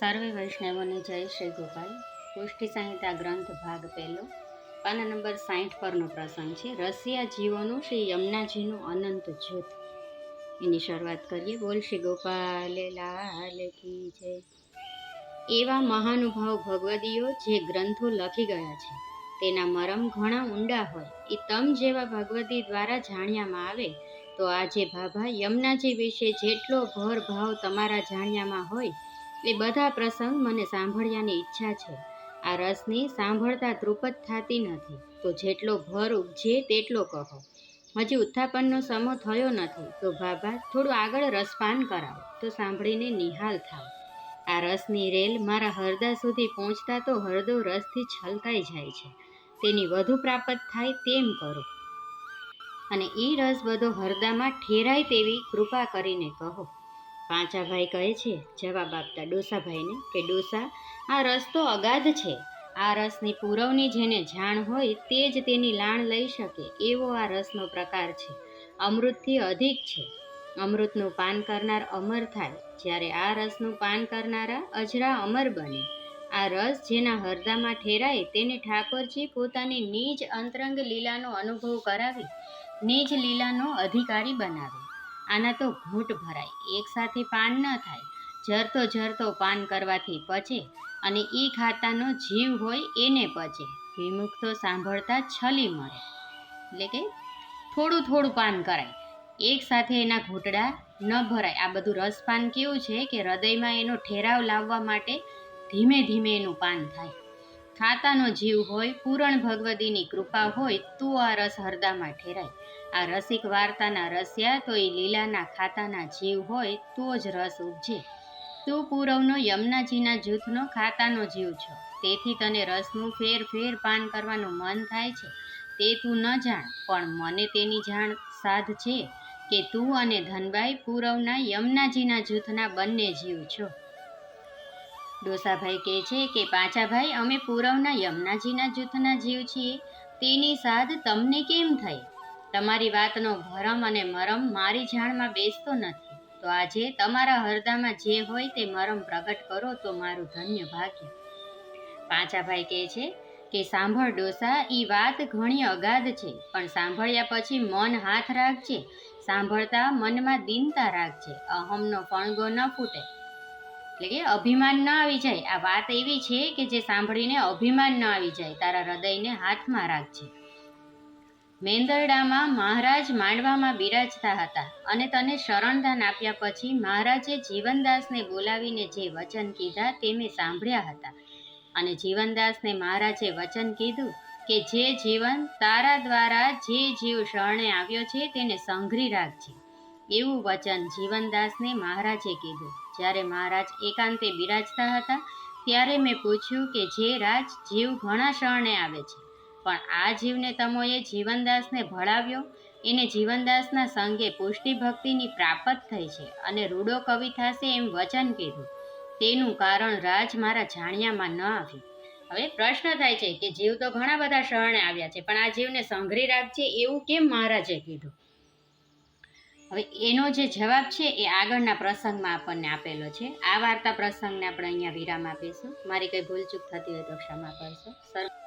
સર્વે વૈષ્ણવોને જય શ્રી ગોપાલ. પુષ્ટિ સંહિતા ગ્રંથ ભાગ પહેલો. પાના નંબર સાઠ પરનો પ્રસંગ છે. રસિયા જીવોનું શ્રી યમુનાજીનું અનંત જૂથ. એની શરૂઆત કરીએ. બોલ શ્રી ગોપાલ, લાલ કી જય. એવા મહાનુભાવ ભગવદીઓ જે ગ્રંથો લખી ગયા છે. તેના મરમ ઘણા ઊંડા હોય. એ તમ જેવા ભગવદી દ્વારા જાણ્યામાં આવે, તો આજે ભાભા યમુનાજી વિશે જેટલો ભર ભાવ તમારા જાણ્યામાં હોય એ બધા પ્રસંગ મને સાંભળ્યાની ઈચ્છા છે. આ રસની સાંભળતા તૃપત થતી નથી. તો જેટલો ભર ઉપજે તેટલો કહો. હજી ઉત્થાપનનો સમો થયો નથી. તો ભાભા થોડું આગળ રસપાન કરાવો. તો સાંભળીને નિહાલ થાવ. આ રસની રેલ મારા હરદા સુધી પહોંચતા તો હરદો રસથી છલકાઈ જાય છે. તેની વધુ પ્રાપ્ત થાય તેમ કરો. અને એ રસ બધો હરદામાં ઠેરાય તેવી કૃપા કરીને કહો. પાંચાભાઈ કહે છે, જવાબ આપતા ડોસાભાઈને કે ડોસા, આ રસ તો અગાધ છે. આ રસની પૂરવણી જેને જાણ હોય તે જ તેની લાણ લઈ શકે, એવો આ રસનો પ્રકાર છે. અમૃતથી અધિક છે. અમૃતનું પાન કરનાર અમર થાય, જ્યારે આ રસનું પાન કરનારા અજરા અમર બને. આ રસ જેના હરદામાં ઠેરાય તેને ઠાકોરજી પોતાની નિજ અંતરંગ લીલાનો અનુભવ કરાવી, નિજ લીલાનો અધિકારી બનાવે. આના તો ઘૂંટ ભરાય એકસાથે પાન ન થાય. જરતો જરતો પાન કરવાથી પચે અને એ ખાતાનો જીવ હોય એને પચે. વિમુખ તો સાંભળતા છલી મળે. એટલે કે થોડું થોડું પાન કરાય. એક સાથે એના ઘૂંટડા ન ભરાય. આ બધું રસપાન કેવું છે કે હૃદયમાં એનો ઠેરાવ લાવવા માટે ધીમે ધીમે એનું પાન થાય. ખાતાનો જીવ હોય, પૂરણ ભગવદીની કૃપા હોય, તો આ રસ હરદામાં ઠેરાય. આ રસિક વાર્તાના રસ્યા તો એ લીલાના ખાતાના જીવ હોય તો જ રસ ઉપજે. તું પૂરવનો યમુનાજીના જૂથનો ખાતાનો જીવ છો. તેથી તને રસનું ફેર ફેર પાન કરવાનું મન થાય છે. તે તું ન જાણ, પણ મને તેની જાણ સાધ છે કે તું અને ધનબાઈ પૂરવના યમુનાજીના જૂથના બંને જીવ છો. ડોસાભાઈ કહે છે કે, પાછાભાઈ, અમે પૂરવના યમુનાજીના જૂથના જીવ છીએ. તેની સાધ તમને કેમ થઈ? તમારી વાતનો ભરમ અને મરમ મારી જાણમાં બેસતો નથી. તો આજે તમારા હરદામાં જે હોય તે મરમ પ્રગટ કરો તો મારું ધન્ય ભાગ્ય. પાંચાભાઈ કહે છે કે, સાંભળ ડોસા એ વાત ઘણી અગાધ છે, પણ સાંભળ્યા પછી મન હાથ રાખજે. સાંભળતા મનમાં દીનતા રાખજે. અહમનો ફણગો ન ફૂટે. એટલે કે, અભિમાન ન આવી જાય. આ વાત એવી છે કે જે સાંભળીને અભિમાન ન આવી જાય. તારા હૃદયને હાથમાં રાખજે. મેંદરડામાં મહારાજ માંડવામાં બિરાજતા હતા અને તને શરણદાન આપ્યા પછી મહારાજે જીવનદાસને બોલાવીને જે વચન કીધા તે મેં સાંભળ્યા હતા. અને જીવનદાસને મહારાજે વચન કીધું કે જે જીવન તારા દ્વારા જે જીવ શરણે આવ્યો છે તેને સંઘરી રાખજે. એવું વચન જીવનદાસને મહારાજે કીધું. જ્યારે મહારાજ એકાંતે બિરાજતા હતા ત્યારે મેં પૂછ્યું કે જે રાજ જીવ ઘણા શરણે આવે છે? પણ આ જીવને તમોએ જીવનદાસને ભળાવ્યો એને જીવનદાસના સંગે પુષ્ટિ ભક્તિની પ્રાપ્ત થઈ છે અને રૂડો કવિ થશે એમ વચન કીધું. તેનું કારણ રાજ મારા જાણ્યામાં ન આવ્યું. હવે પ્રશ્ન થાય છે કે જીવ તો ઘણા બધા શરણે આવ્યા છે, પણ આ જીવને સંઘરી રાખજે એવું કેમ મહારાજે કીધું? હવે એનો જે જવાબ છે એ આગળના પ્રસંગમાં આપણને આપેલો છે. આ વાર્તા પ્રસંગને આપણે અહીંયા વિરામ આપીશું. મારી કંઈ ભૂલચૂક થતી હોય તો ક્ષમા કરશો. સર